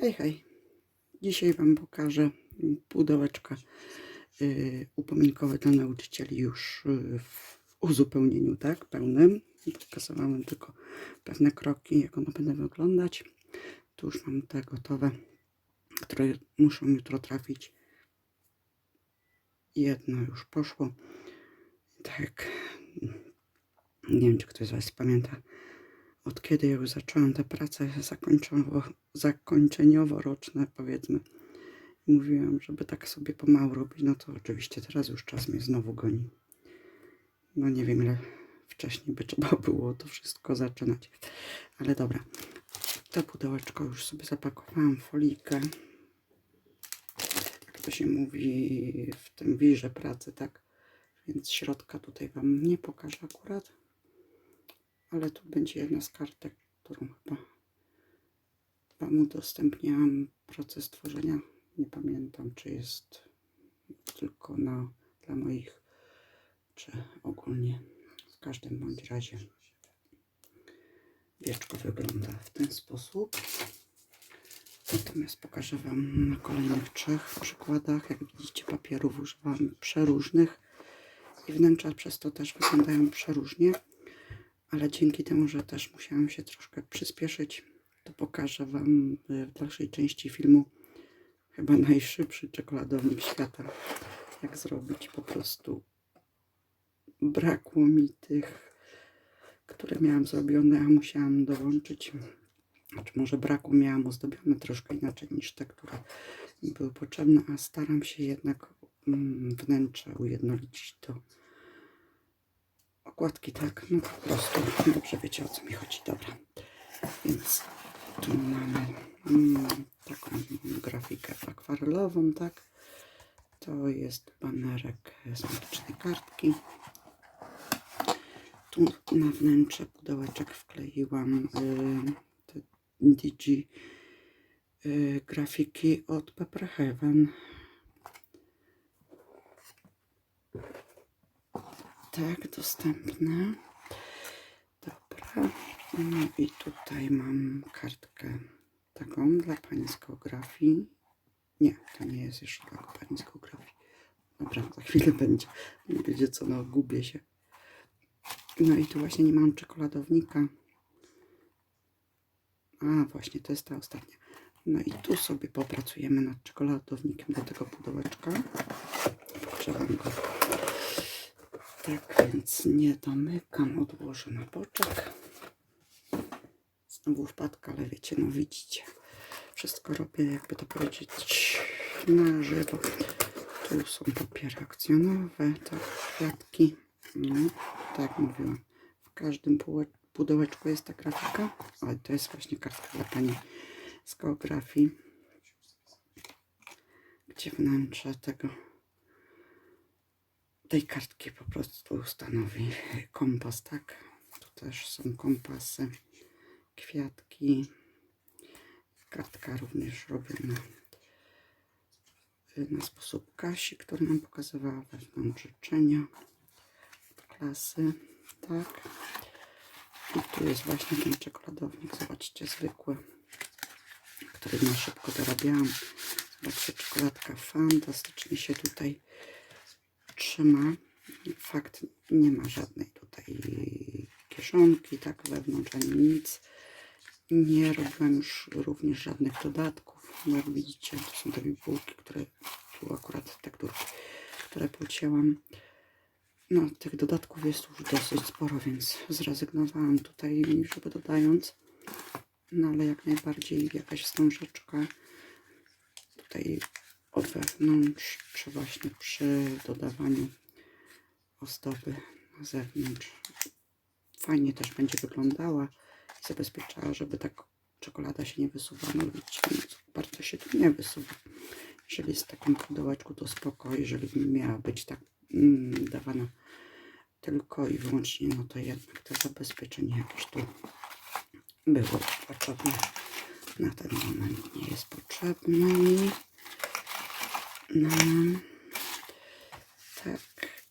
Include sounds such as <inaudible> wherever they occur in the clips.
Hej, hej. Dzisiaj Wam pokażę pudełeczka y, upominkowe dla nauczycieli już y, w uzupełnieniu, tak, pełnym. Pokazałam tylko pewne kroki, jak one będą wyglądać. Tu już mam te gotowe, które muszą jutro trafić. Jedno już poszło. Tak. Nie wiem, czy ktoś z Was pamięta, od kiedy już te prace zakończowo, zakończeniowo-roczne, powiedzmy. I mówiłam, żeby tak sobie pomału robić, no to oczywiście teraz już czas mnie znowu goni. No nie wiem, ile wcześniej by trzeba <laughs> było to wszystko zaczynać. Ale dobra, to pudełeczko już sobie zapakowałam w folikę. Jak to się mówi w tym wirze pracy, tak? Więc środka tutaj Wam nie pokażę akurat ale tu będzie jedna z kartek, którą chyba Wam udostępniałam proces tworzenia. Nie pamiętam, czy jest tylko na, dla moich, czy ogólnie. W każdym bądź razie wieczko wygląda w ten sposób. Natomiast pokażę Wam na kolejnych trzech przykładach. Jak widzicie, papierów używam przeróżnych i wnętrza przez to też wyglądają przeróżnie ale dzięki temu, że też musiałam się troszkę przyspieszyć, to pokażę Wam y, w dalszej części filmu chyba najszybszy czekoladownik świata. Jak zrobić po prostu. Brakło mi tych, które miałam zrobione, a musiałam dołączyć. Znaczy może braku miałam ozdobione troszkę inaczej niż te, które były potrzebne, a staram się jednak mm, wnętrze ujednolicić to okładki, tak, no po prostu, dobrze wiecie o co mi chodzi, dobra. Więc tu mamy mm, taką grafikę akwarelową, tak. To jest banerek z magicznej kartki. Tu na wnętrze pudełeczek wkleiłam y, Digi y, grafiki od Pepper Heaven. Tak, dostępne. Dobra. No i tutaj mam kartkę taką dla pani z geografii. Nie, to nie jest jeszcze dla pani z geografii. Dobra, za chwilę będzie. Nie będzie co, no gubię się. No i tu właśnie nie mam czekoladownika. A, właśnie, to jest ta ostatnia. No i tu sobie popracujemy nad czekoladownikiem do tego pudełeczka. Pogrzebam go tak więc nie domykam, odłożę na boczek. Znowu wpadka, ale wiecie, no widzicie. Wszystko robię, jakby to powiedzieć, na żywo. Tu są papiery akcjonowe, tak, kwiatki. No, tak mówiłam, w każdym pudełeczku jest ta grafika. Ale to jest właśnie kartka dla Pani z geografii. Gdzie wnętrze tego tej kartki po prostu stanowi kompas, tak? Tu też są kompasy, kwiatki. Kartka również robiona na sposób Kasi, który nam pokazywała wewnątrz życzenia klasy, tak? I tu jest właśnie ten czekoladownik, zobaczcie, zwykły, który na szybko dorabiałam. Zobaczcie, czekoladka fantastycznie się tutaj trzyma. Fakt, nie ma żadnej tutaj kieszonki, tak, wewnątrz ani nic. Nie robiłam już również żadnych dodatków. Jak widzicie, to są te bibułki, które tu akurat te, które, które pocięłam. No, tych dodatków jest już dosyć sporo, więc zrezygnowałam tutaj, żeby dodając. No, ale jak najbardziej jakaś wstążeczka tutaj od wewnątrz, czy właśnie przy dodawaniu ozdoby na zewnątrz. Fajnie też będzie wyglądała i zabezpieczała, żeby tak czekolada się nie wysuwała. No widzicie, bardzo się tu nie wysuwa. Jeżeli jest takim pudełeczku, to spoko. Jeżeli miała być tak mm, dawana tylko i wyłącznie, no to jednak to zabezpieczenie jakieś tu było potrzebne. Na ten moment nie jest potrzebne. No. Tak.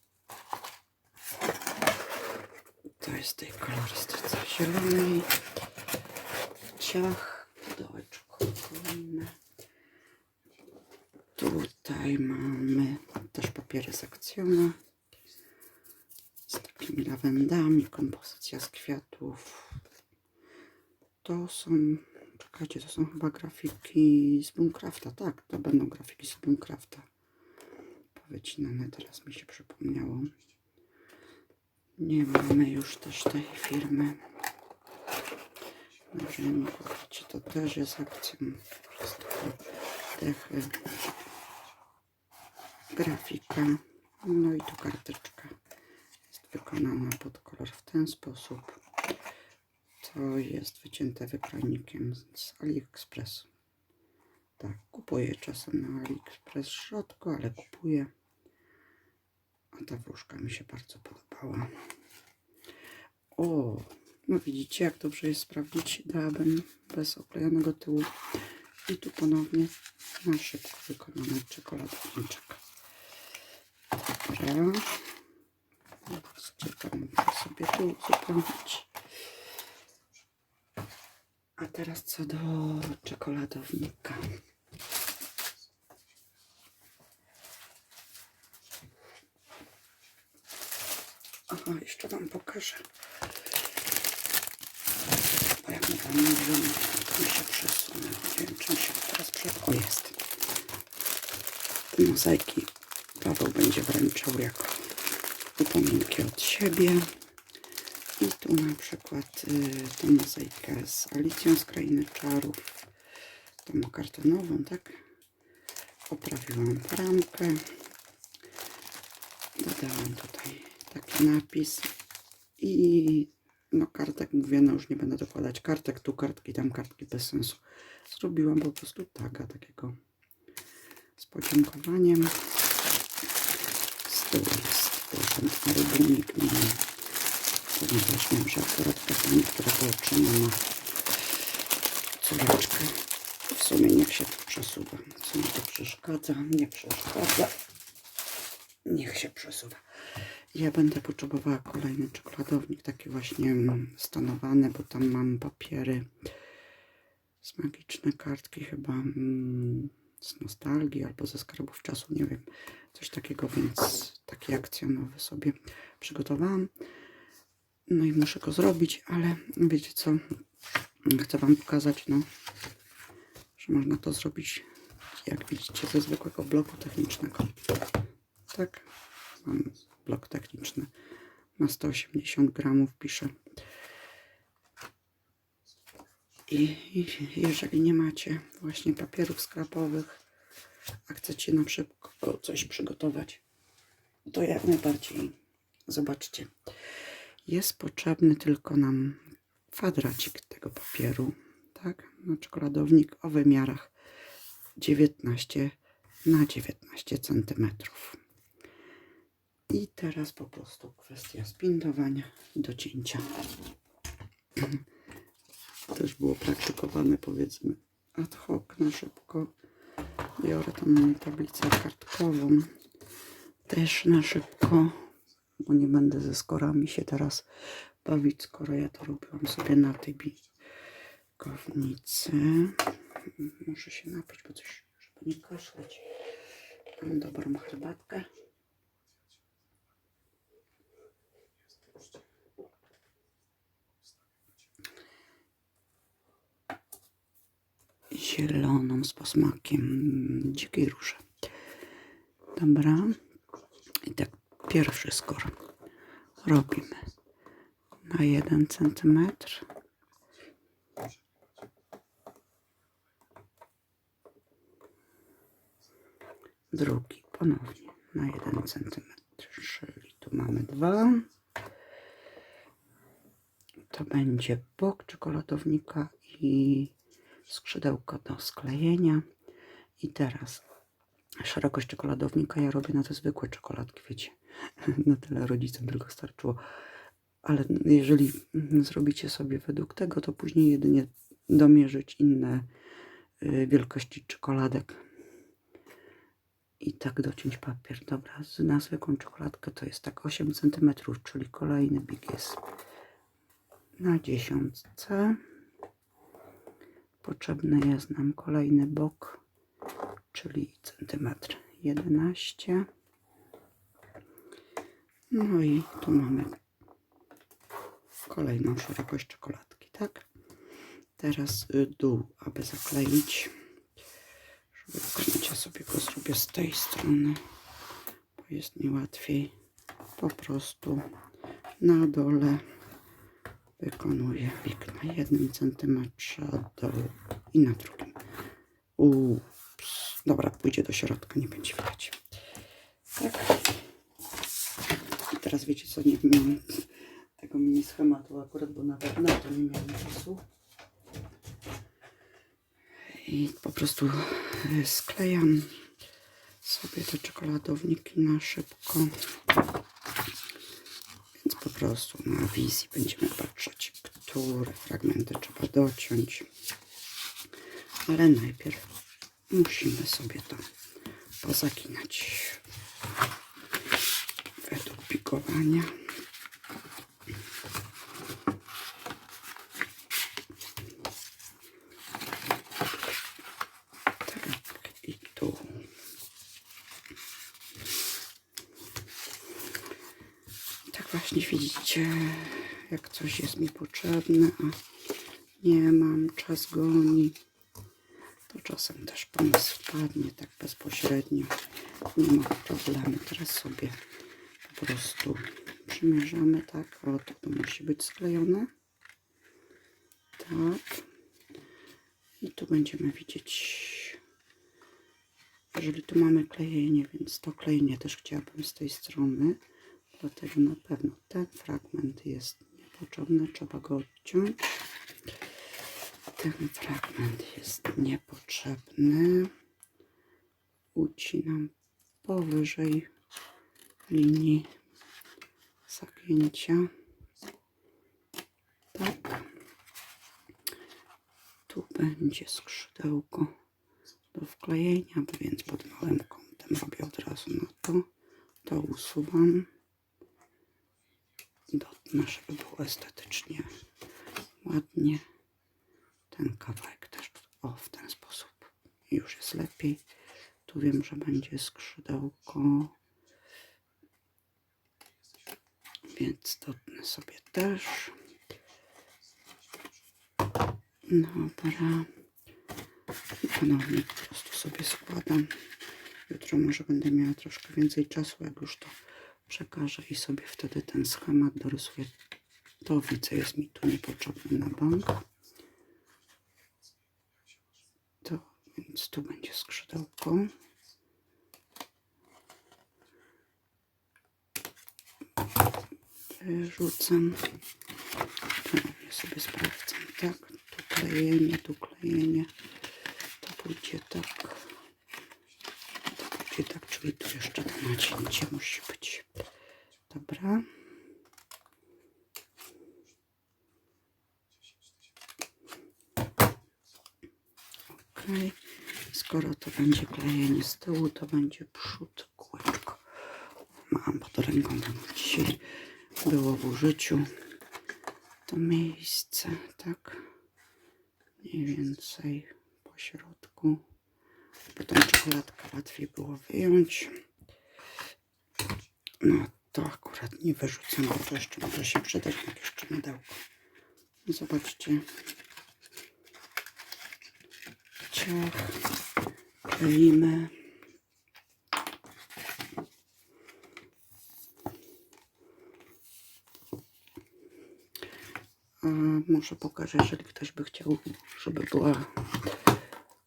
To jest tej kolorystyce zielonej. Ciach, pudełeczko kolejne. Tutaj mamy też papiery z akcjona z takimi lawendami, kompozycja z kwiatów. To są czekajcie, to są chyba grafiki z Boomcrafta. Tak, to będą grafiki z Boomcrafta. Powycinane, teraz mi się przypomniało. Nie mamy już też tej firmy. Możemy kupić, to też jest akcją. Dechy. Grafika. No i tu karteczka jest wykonana pod kolor w ten sposób. To jest wycięte wykrojnikiem z AliExpressu. Tak, kupuję czasem na AliExpress rzadko, ale kupuję. A ta wróżka mi się bardzo podobała. O, no widzicie, jak dobrze jest sprawdzić ideabem bez oklejonego tyłu. I tu ponownie na szybko wykonany czekoladowniczek. Dobra. Muszę sobie tu uzupełnić. Teraz co do czekoladownika. Aha, jeszcze Wam pokażę. Bo jak Wam mówiłem, to mi się przesunę. Nie wiem, czym się teraz przesunę. O, jest. Te mozaiki Paweł będzie wręczał jako upominki od siebie. I tu na przykład y, tę mozaikę z Alicją z Krainy Czarów. Tą kartonową, tak? Poprawiłam ramkę. Dodałam tutaj taki napis. I no kartek mówię, no już nie będę dokładać kartek, tu kartki, tam kartki bez sensu. Zrobiłam po prostu taga takiego z podziękowaniem. Z tyłu jest mini wiem, że akurat pytanie, które to otrzyma ma córeczkę. W sumie niech się to przesuwa. Co mi to przeszkadza? Nie przeszkadza. Niech się przesuwa. Ja będę potrzebowała kolejny czekoladownik, taki właśnie mm, stonowany, bo tam mam papiery z magiczne kartki chyba mm, z nostalgii albo ze skarbów czasu, nie wiem. Coś takiego, więc taki akcjonowy sobie przygotowałam. No i muszę go zrobić, ale wiecie co? Chcę Wam pokazać, no, że można to zrobić, jak widzicie, ze zwykłego bloku technicznego. Tak, mam blok techniczny. Ma 180 gramów, pisze. I i jeżeli nie macie właśnie papierów skrapowych, a chcecie na szybko coś przygotować, to jak najbardziej zobaczcie. Jest potrzebny tylko nam kwadracik tego papieru, tak? Na czekoladownik o wymiarach 19 na 19 cm. I teraz po prostu kwestia spindowania i docięcia. Też było praktykowane powiedzmy ad hoc na szybko. Biorę tą tablicę kartkową też na szybko bo nie będę ze skorami się teraz bawić, skoro ja to robiłam sobie na tej biegownicy. Muszę się napić, bo coś, żeby nie kaszleć. Mam dobrą herbatkę. Zieloną z posmakiem dzikiej róży. Dobra. I tak pierwszy skór robimy na 1 cm. Drugi ponownie na 1 cm, czyli tu mamy dwa. To będzie bok czekoladownika i skrzydełko do sklejenia. I teraz szerokość czekoladownika ja robię na te zwykłe czekoladki, wiecie. <laughs> na tyle rodzicom tylko starczyło. Ale jeżeli zrobicie sobie według tego, to później jedynie domierzyć inne y, wielkości czekoladek. I tak dociąć papier. Dobra, na zwykłą czekoladkę to jest tak 8 cm, czyli kolejny big jest na dziesiątce. Potrzebny jest nam kolejny bok, czyli centymetr 11. No i tu mamy kolejną szerokość czekoladki, tak? Teraz y, dół, aby zakleić. Żeby wykonać, ja sobie go zrobię z tej strony, bo jest mi łatwiej. Po prostu na dole wykonuję wik na jednym centymetrze dołu i na drugim. Ups. Dobra, pójdzie do środka, nie będzie widać. Tak. Teraz wiecie co, nie miałam tego mini schematu akurat, bo nawet na to nie miałam czasu. I po prostu e, sklejam sobie te czekoladowniki na szybko. Więc po prostu na wizji będziemy patrzeć, które fragmenty trzeba dociąć. Ale najpierw musimy sobie to pozaginać według pikowania. Tak i tu. Tak właśnie widzicie, jak coś jest mi potrzebne, a nie mam, czas goni, to czasem też pomysł wpadnie tak bezpośrednio. Nie ma problemu. Teraz sobie po prostu przymierzamy tak. O, to, to musi być sklejone. Tak. I tu będziemy widzieć, jeżeli tu mamy klejenie, więc to klejenie też chciałabym z tej strony. Dlatego na pewno ten fragment jest niepotrzebny, trzeba go odciąć. Ten fragment jest niepotrzebny. Ucinam powyżej linii zagięcia. Tak. Tu będzie skrzydełko do wklejenia, więc pod małym kątem robię od razu na to. To usuwam. Dotnę, żeby było estetycznie ładnie. Ten kawałek też o w ten sposób już jest lepiej. Tu wiem, że będzie skrzydełko. Więc dotnę sobie też. Dobra. I ponownie po prostu sobie składam. Jutro może będę miała troszkę więcej czasu, jak już to przekażę i sobie wtedy ten schemat dorysuję. To widzę, jest mi tu niepotrzebny na bank. To więc tu będzie skrzydełko. Ponownie sobie sprawdzam, tak? Tu klejenie, tu klejenie. To pójdzie tak. To pójdzie tak, czyli tu jeszcze to nacięcie musi być. Dobra. Ok. Skoro to będzie klejenie z tyłu, to będzie przód kółeczko. Mam pod ręką, to dzisiaj było w użyciu to miejsce, tak? Mniej więcej po środku. By tą czekoladkę łatwiej było wyjąć. No to akurat nie wyrzucam, bo to jeszcze może się przydać na jakieś mydełko. Zobaczcie. Ciach. Kleimy. A może pokażę, jeżeli ktoś by chciał, żeby była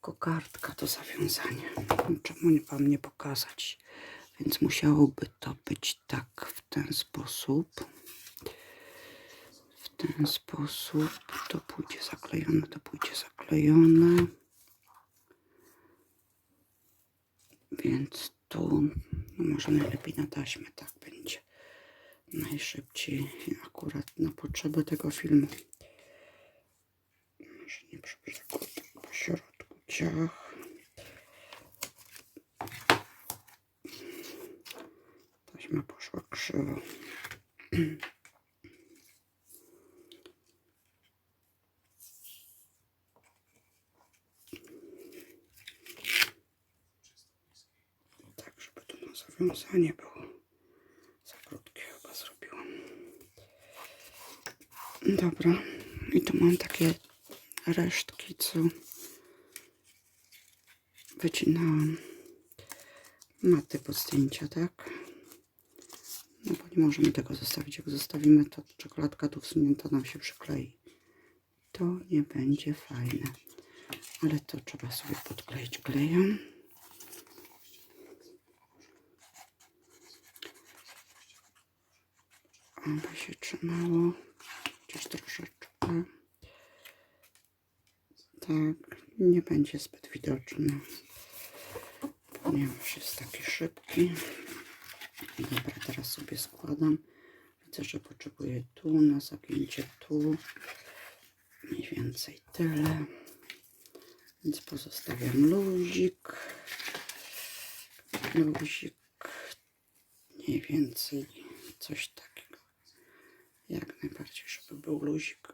kokardka do zawiązania. Czemu nie wam nie pokazać? Więc musiałoby to być tak, w ten sposób. W ten sposób. To pójdzie zaklejone, to pójdzie zaklejone. Więc tu, no może najlepiej na taśmę, tak najszybciej akurat na potrzeby tego filmu. Może nie przy brzegu, po środku ciach. Taśma poszła krzywo. Tak rozwiązanie było za krótkie chyba zrobiłam. Dobra. I tu mam takie resztki, co wycinałam maty pod zdjęcia, tak? No bo nie możemy tego zostawić. Jak zostawimy, to czekoladka tu wsunięta nam się przyklei. To nie będzie fajne. Ale to trzeba sobie podkleić klejem. Aby się trzymało. Chociaż troszeczkę. Tak, nie będzie zbyt widoczny. Ponieważ jest taki szybki. Dobra, teraz sobie składam. Widzę, że potrzebuję tu na zagięcie tu. Mniej więcej tyle. Więc pozostawiam luzik. Luzik. Mniej więcej coś takiego. Jak najbardziej, żeby był luzik.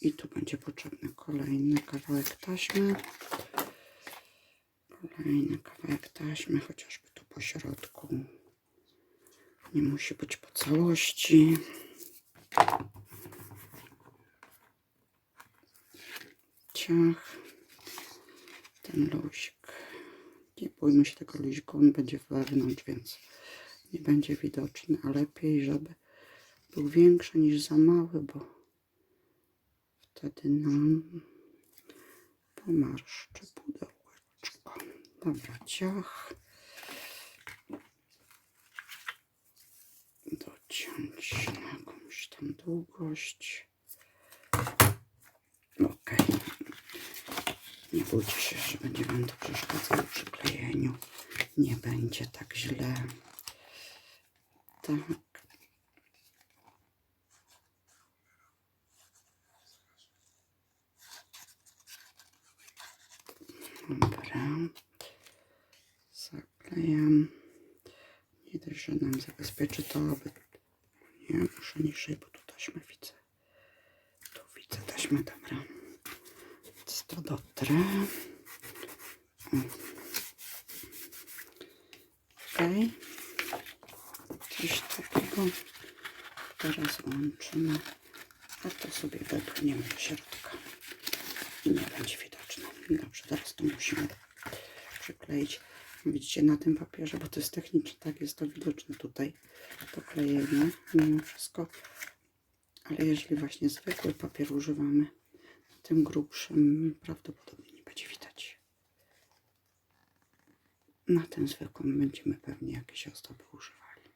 I tu będzie potrzebny kolejny kawałek taśmy. Kolejny kawałek taśmy, chociażby tu po środku. Nie musi być po całości. Ciach. Ten luzik. Nie bójmy się tego luziku, on będzie wewnątrz, więc nie będzie widoczny, a lepiej, żeby był większy niż za mały, bo wtedy nam pomarszczy pudełeczko. Dobra, ciach. Dociąć na jakąś tam długość. Ok. Nie bójcie się, że będzie Wam to przeszkadzało przy klejeniu. Nie będzie tak źle. Tak. Dobra. Zaklejam. Nie dość, że nam zabezpieczy to, aby... Nie, muszę niżej, bo tu taśmę widzę. Tu widzę taśmę, dobra. Więc to dotrę. Okej. Coś takiego. Teraz łączymy. A to sobie wepchniemy do środka. I nie będzie widoczne. Dobrze, teraz to musimy przykleić. Widzicie na tym papierze, bo to jest techniczne, tak jest to widoczne tutaj, to klejenie mimo wszystko. Ale jeżeli właśnie zwykły papier używamy, tym grubszym prawdopodobnie nie będzie widać. Na tym zwykłym będziemy pewnie jakieś ozdoby używali.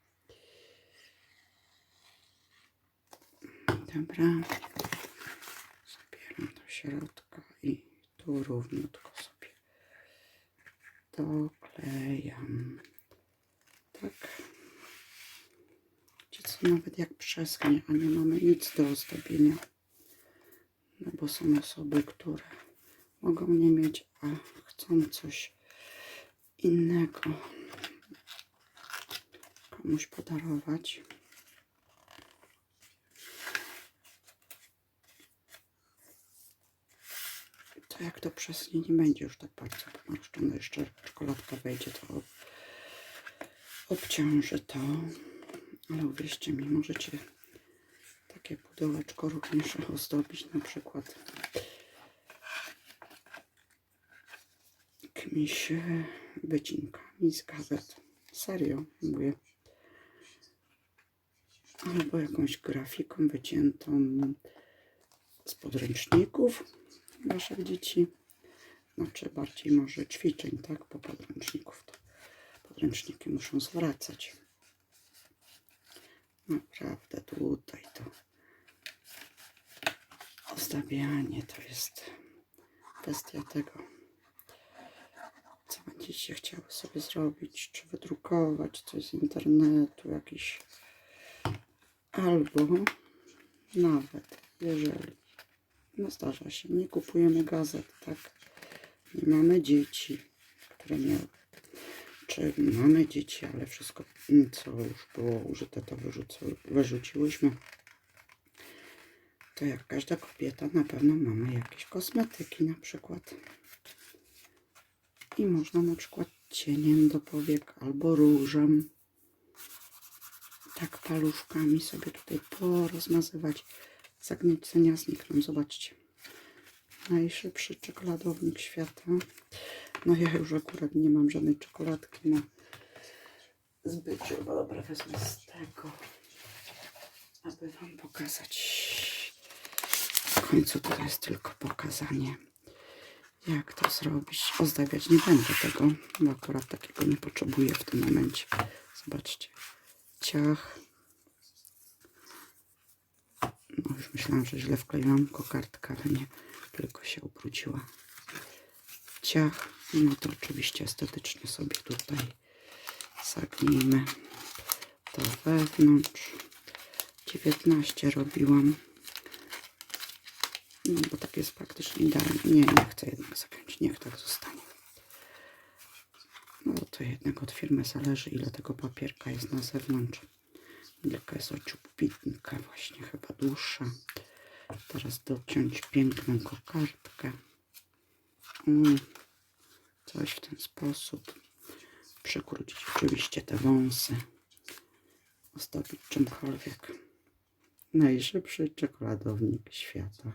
Dobra. Zabieram do środka i tu równutko sobie doklejam. Tak. Wiecie co, nawet jak przeschnie, a nie mamy nic do ozdobienia. No bo są osoby, które mogą nie mieć, a chcą coś innego komuś podarować. To jak to przeschnie, nie będzie już tak bardzo pomarszczone. Jeszcze czekoladka wejdzie, to ob- obciąży to. Ale uwierzcie mi, możecie takie pudełeczko również ozdobić na przykład jakimiś wycinkami z gazet. Serio, mówię. Albo jakąś grafiką wyciętą z podręczników waszych dzieci. Znaczy bardziej może ćwiczeń, tak? Po podręczników to podręczniki muszą zwracać. Naprawdę tutaj to ozdabianie to jest kwestia tego, co będziecie chciały sobie zrobić, czy wydrukować coś z internetu, jakiś albo nawet jeżeli no zdarza się, nie kupujemy gazet, tak? Nie mamy dzieci, które miały. Czy mamy dzieci, ale wszystko, mm, co już było użyte, to wyrzuciłyśmy. To jak każda kobieta, na pewno mamy jakieś kosmetyki na przykład. I można na przykład cieniem do powiek albo różem tak paluszkami sobie tutaj porozmazywać. Zagniecenia znikną, zobaczcie. Najszybszy czekoladownik świata. No ja już akurat nie mam żadnej czekoladki na zbyciu, bo dobra, wezmę z tego, aby wam pokazać. W końcu to jest tylko pokazanie, jak to zrobić. Ozdabiać nie będę tego, bo akurat takiego nie potrzebuję w tym momencie. Zobaczcie. Ciach. No już myślałam, że źle wkleiłam kokardkę, ale nie, tylko się ubrudziła. Ciach. No to oczywiście estetycznie sobie tutaj zagnijmy to wewnątrz. 19 robiłam. No, bo tak jest praktycznie idealnie. Nie, nie chcę jednak zapiąć. Niech tak zostanie. No to jednak od firmy zależy, ile tego papierka jest na zewnątrz. Jaka jest ociupitnika, właśnie chyba dłuższa. Teraz dociąć piękną kokardkę. Mm, coś w ten sposób. Przykrócić oczywiście te wąsy. Ozdobić czymkolwiek. Najszybszy czekoladownik świata.